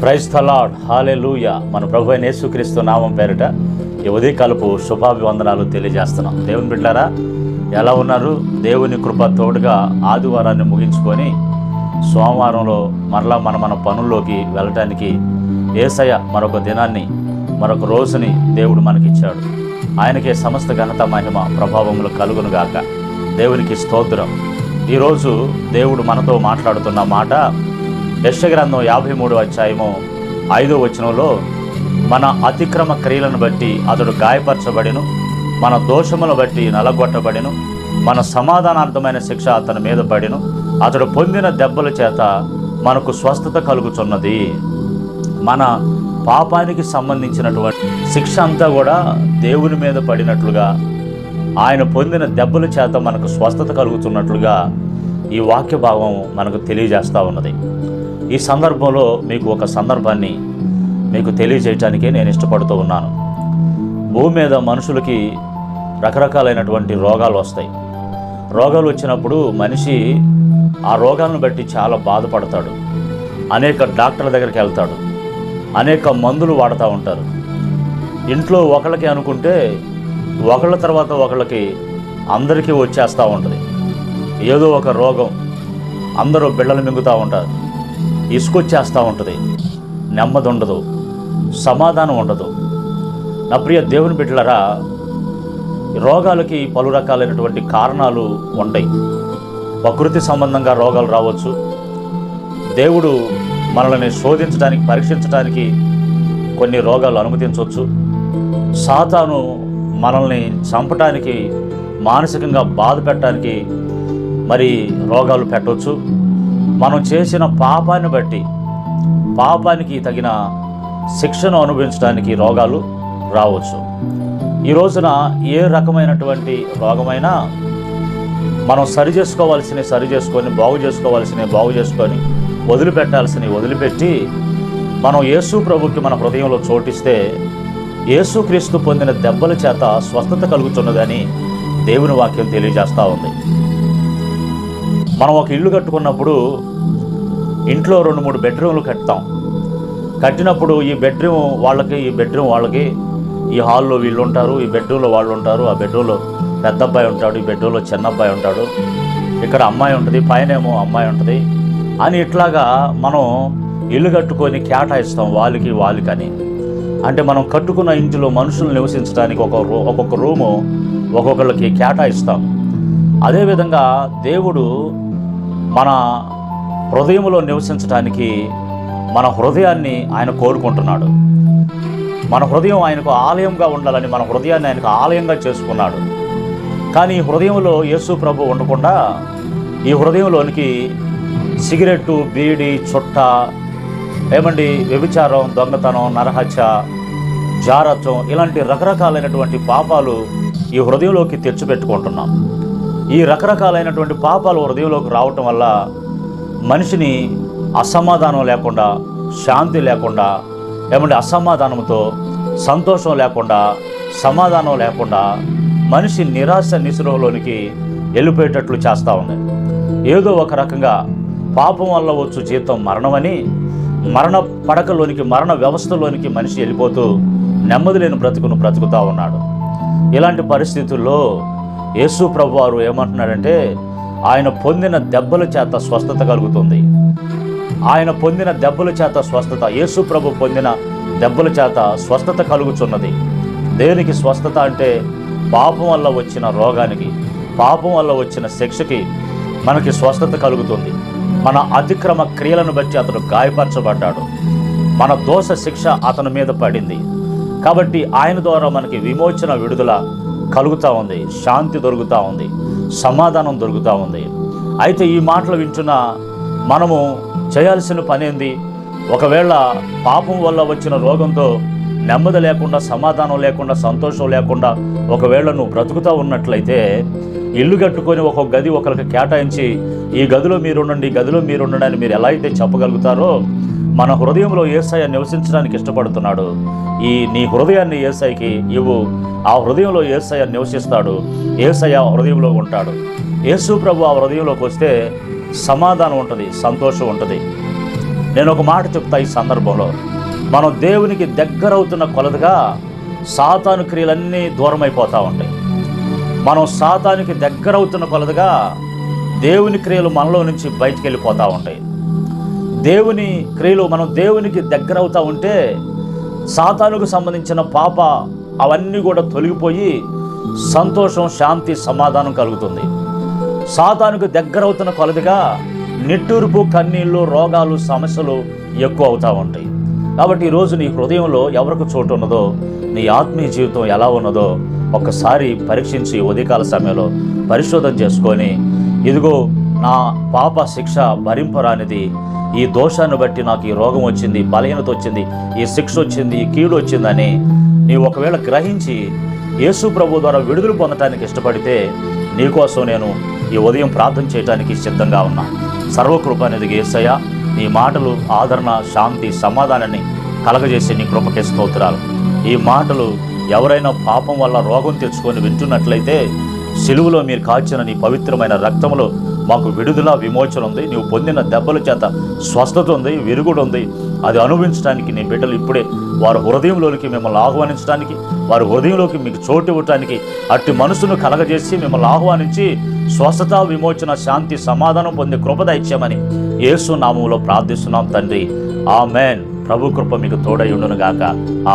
Praise lord హాలే లూయ మన ప్రభు అయిన యేసుక్రీస్తు నామం పేరిట ఈ ఉదయకాలపు శుభాభివందనాలు తెలియజేస్తున్నాం. దేవుని బిడ్డారా ఎలా ఉన్నారు? దేవుని కృప తోడుగా ఆదివారాన్ని ముగించుకొని సోమవారంలో మరలా మన మన పనుల్లోకి వెళ్ళటానికి ఏసయ మరొక దినాన్ని మరొక రోజుని దేవుడు మనకిచ్చాడు. ఆయనకే సమస్త ఘనత మహిమ ప్రభావములు కలుగును గాక. దేవునికి స్తోత్రం. ఈరోజు దేవుడు మనతో మాట్లాడుతున్న మాట యశగ్రంథం యాభై మూడు అధ్యాయము ఐదో వచనంలో మన అతిక్రమ క్రియలను బట్టి అతడు గాయపరచబడిను మన దోషముల బట్టి నలగొట్టబడిను మన సమాధానార్థమైన శిక్ష అతని మీద పడిను అతడు పొందిన దెబ్బల చేత మనకు స్వస్థత కలుగుచున్నది. మన పాపానికి సంబంధించినటువంటి శిక్ష అంతా కూడా దేవుని మీద పడినట్లుగా ఆయన పొందిన దెబ్బల చేత మనకు స్వస్థత కలుగుతున్నట్లుగా ఈ వాక్య భావం మనకు తెలియజేస్తూ ఉన్నది. ఈ సందర్భంలో మీకు ఒక సందర్భాన్ని మీకు తెలియజేయటానికే నేను ఇష్టపడుతూ ఉన్నాను. భూమి మీద మనుషులకి రకరకాలైనటువంటి రోగాలు వస్తాయి. రోగాలు వచ్చినప్పుడు మనిషి ఆ రోగాలను బట్టి చాలా బాధపడతాడు. అనేక డాక్టర్ల దగ్గరికి వెళ్తాడు. అనేక మందులు వాడుతూ ఉంటారు. ఇంట్లో ఒకళ్ళకి అనుకుంటే ఒకళ్ళ తర్వాత ఒకళ్ళకి అందరికీ వచ్చేస్తూ ఉంటుంది. ఏదో ఒక రోగం అందరూ బిళ్ళలు మింగుతూ ఉంటారు. ఇసుకొచ్చేస్తూ ఉంటుంది. నెమ్మది ఉండదు సమాధానం ఉండదు. నా ప్రియ దేవుని బిడ్డలరా రోగాలకి పలు రకాలైనటువంటి కారణాలు ఉంటాయి. ప్రకృతి సంబంధంగా రోగాలు రావచ్చు. దేవుడు మనల్ని శోధించడానికి పరీక్షించడానికి కొన్ని రోగాలు అనుమతించవచ్చు. సాతాను మనల్ని చంపటానికి మానసికంగా బాధ పెట్టడానికి మరి రోగాలు పెట్టవచ్చు. మనం చేసిన పాపాన్ని బట్టి పాపానికి తగిన శిక్షను అనుభవించడానికి రోగాలు రావచ్చు. ఈ రోజున ఏ రకమైనటువంటి రోగమైనా మనం సరి చేసుకోవాల్సినవి సరి చేసుకొని బాగు చేసుకోవాల్సినవి బాగు చేసుకొని వదిలిపెట్టాల్సినవి వదిలిపెట్టి మనం యేసు ప్రభుకి మన హృదయంలో చోటిస్తే యేసుక్రీస్తు పొందిన దెబ్బల చేత స్వస్థత కలుగుతున్నదని దేవుని వాక్యం తెలియజేస్తూ ఉంది. మనం ఒక ఇల్లు కట్టుకున్నప్పుడు ఇంట్లో రెండు మూడు బెడ్రూమ్లు కడతాం కట్టినప్పుడు ఈ బెడ్రూమ్ వాళ్ళకి ఈ బెడ్రూమ్ వాళ్ళకి ఈ హాల్లో వీళ్ళు ఉంటారు ఈ బెడ్రూమ్లో వాళ్ళు ఉంటారు ఆ బెడ్రూమ్లో పెద్ద అబ్బాయి ఉంటాడు ఈ బెడ్రూమ్లో చిన్న అబ్బాయి ఉంటాడు ఇక్కడ అమ్మాయి ఉంటుంది పైనేమో అమ్మాయి ఉంటుంది అని ఇట్లాగా మనం ఇల్లు కట్టుకొని కేటాయిస్తాం వాళ్ళకి వాళ్ళకని. అంటే మనం కట్టుకున్న ఇంటిలో మనుషులు నివసించడానికి ఒక రూ ఒక్కొక్క రూము ఒక్కొక్కళ్ళకి కేటాయిస్తాం. అదేవిధంగా దేవుడు మన హృదయంలో నివసించడానికి మన హృదయాన్ని ఆయన కోరుకుంటున్నాడు. మన హృదయం ఆయనకు ఆలయంగా ఉండాలని మన హృదయాన్ని ఆయనకు ఆలయంగా చేసుకున్నాడు. కానీ ఈ హృదయంలో యేసు ప్రభు ఉండకుండా ఈ హృదయంలోనికి సిగరెట్టు బీడి చుట్ట ఏమండి వ్యభిచారం దొంగతనం నరహత్య జారత్వం ఇలాంటి రకరకాలైనటువంటి పాపాలు ఈ హృదయంలోకి తెచ్చిపెట్టుకుంటున్నాం. ఈ రకరకాలైనటువంటి పాపాలు హృదయంలోకి రావటం వల్ల మనిషిని అసమాధానం లేకుండా శాంతి లేకుండా ఏమంటే అసమాధానంతో సంతోషం లేకుండా సమాధానం లేకుండా మనిషి నిరాశ నిసులోనికి వెళ్ళిపోయేటట్లు చేస్తూ ఉంది. ఏదో ఒక రకంగా పాపం వల్ల వచ్చు జీతం మరణమని మరణ పడకలోనికి మరణ వ్యవస్థలోనికి మనిషి వెళ్ళిపోతూ నెమ్మది లేని బ్రతుకును బ్రతుకుతూ ఉన్నాడు. ఇలాంటి పరిస్థితుల్లో యేసు ప్రభు వారు ఏమంటున్నాడంటే ఆయన పొందిన దెబ్బల చేత స్వస్థత కలుగుతుంది. ఆయన పొందిన దెబ్బల చేత స్వస్థత యేసు ప్రభు పొందిన దెబ్బల చేత స్వస్థత కలుగుచున్నది. దేనికి స్వస్థత అంటే పాపం వల్ల వచ్చిన రోగానికి పాపం వల్ల వచ్చిన శిక్షకి మనకి స్వస్థత కలుగుతుంది. మన అతిక్రమ క్రియలను బట్టి అతను గాయపరచబడ్డాడు. మన దోష శిక్ష అతని మీద పడింది. కాబట్టి ఆయన ద్వారా మనకి విమోచన విడుదల కలుగుతూ ఉంది శాంతి దొరుకుతూ ఉంది. సమాధానం దొరుకుతూ ఉంది. అయితే ఈ మాటలు వింటున్న మనము చేయాల్సిన పని ఏంది? ఒకవేళ పాపం వల్ల వచ్చిన రోగంతో నెమ్మది లేకుండా సమాధానం లేకుండా సంతోషం లేకుండా ఒకవేళ నువ్వు బ్రతుకుతూ ఉన్నట్లయితే ఇల్లు కట్టుకొని ఒక గది ఒకరికి కేటాయించి ఈ గదిలో మీరు ఉండండి ఈ గదిలో మీరు ఉండండి అని మీరు ఎలా అయితే చెప్పగలుగుతారో మన హృదయంలో ఏసయ నివసించడానికి ఇష్టపడుతున్నాడు. ఈ నీ హృదయాన్ని ఏసైకి ఇవ్వు. ఆ హృదయంలో ఏసయ నివసిస్తాడు. ఏసయ హృదయంలో ఉంటాడు. యేసు ప్రభు ఆ హృదయంలోకి వస్తే సమాధానం ఉంటుంది సంతోషం ఉంటుంది. నేను ఒక మాట చెప్తా ఈ సందర్భంలో. మనం దేవునికి దగ్గరవుతున్న కొలదుగా సాతాను క్రియలన్నీ దూరం అయిపోతూ ఉంటాయి. మనం సాతానికి దగ్గరవుతున్న కొలదుగా దేవుని క్రియలు మనలో నుంచి బయటికి వెళ్ళిపోతూ ఉంటాయి. దేవుని క్రియలు మనం దేవునికి దగ్గర అవుతూ ఉంటే సాతానుకు సంబంధించిన పాప అవన్నీ కూడా తొలగిపోయి సంతోషం శాంతి సమాధానం కలుగుతుంది. సాతానుకు దగ్గరవుతున్న కొలదిగా నిట్టూర్పు కన్నీళ్ళు రోగాలు సమస్యలు ఎక్కువ అవుతూ ఉంటాయి. కాబట్టి ఈరోజు నీ హృదయంలో ఎవరికి చోటు ఉన్నదో నీ ఆత్మీయ జీవితం ఎలా ఉన్నదో ఒక్కసారి పరీక్షించి ఉదయకాల సమయంలో పరిశోధన చేసుకొని ఇదిగో నా పాప శిక్ష భరింపరానిది. ఈ దోషాన్ని బట్టి నాకు ఈ రోగం వచ్చింది బలహీనత వచ్చింది ఈ శిక్ష వచ్చింది ఈ కీడు వచ్చిందని నీవు ఒకవేళ గ్రహించి యేసు ప్రభు ద్వారా విడుదల పొందటానికి ఇష్టపడితే నీకోసం నేను ఈ ఉదయం ప్రార్థన చేయడానికి సిద్ధంగా ఉన్నా. సర్వకృప అనేది ఏసయ్య. నీ మాటలు ఆదరణ శాంతి సమాధానాన్ని కలగజేసే నీ కృపకే స్తోత్రాలు. ఈ మాటలు ఎవరైనా పాపం వల్ల రోగం తెచ్చుకొని వింటున్నట్లయితే సిలువులో మీరు కాల్చిన నీ పవిత్రమైన రక్తములో మాకు విడుదల విమోచన ఉంది. నీవు పొందిన దెబ్బల చేత స్వస్థత ఉంది విరుగుడు ఉంది. అది అనుభవించడానికి నీ బిడ్డలు ఇప్పుడే వారి హృదయంలోనికి మిమ్మల్ని ఆహ్వానించడానికి వారి హృదయంలోకి మీకు చోటు ఇవ్వటానికి అట్టి మనసును కలగజేసి మిమ్మల్ని ఆహ్వానించి స్వస్థత విమోచన శాంతి సమాధానం పొందే కృప దయచేయమని యేసు నామంలో ప్రార్థిస్తున్నాం తండ్రి. ఆ మేన్ ప్రభు కృప మీకు తోడై ఉండును గాక ఆ